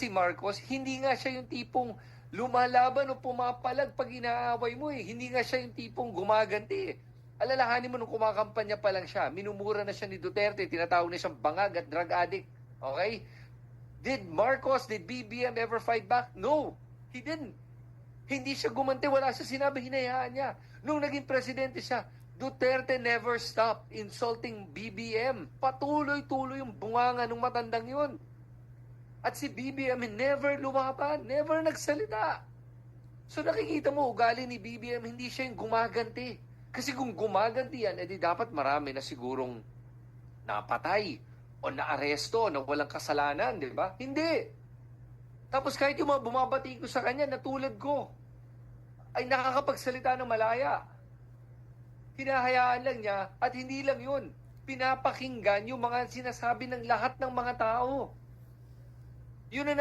si Marcos, hindi nga siya yung tipong lumalaban o pumapalag pag inaaway mo eh. Hindi nga siya yung tipong gumaganti eh. Alalahanin mo nung kumakampanya pa lang siya, minumura na siya ni Duterte, tinatawag na siyang bangag at drug addict. Okay? Did Marcos, did BBM ever fight back? No, he didn't. Hindi siya gumanti, wala siya sinabi, hinayaan niya. Nung naging presidente siya, Duterte never stopped insulting BBM. Patuloy-tuloy yung bunganga ng matandang yun. At si BBM never lumaban, never nagsalita. So nakikita mo, ugali ni BBM, hindi siya yung gumaganti. Kasi kung gumaganti yan, edi dapat marami na sigurong napatay o naaresto na walang kasalanan, di ba? Hindi. Tapos kahit yung mga bumabati ko sa kanya na tulad ko, ay nakakapagsalita ng malaya. Hinahayaan lang niya at hindi lang yun. Pinapakinggan yung mga sinasabi ng lahat ng mga tao. Yun na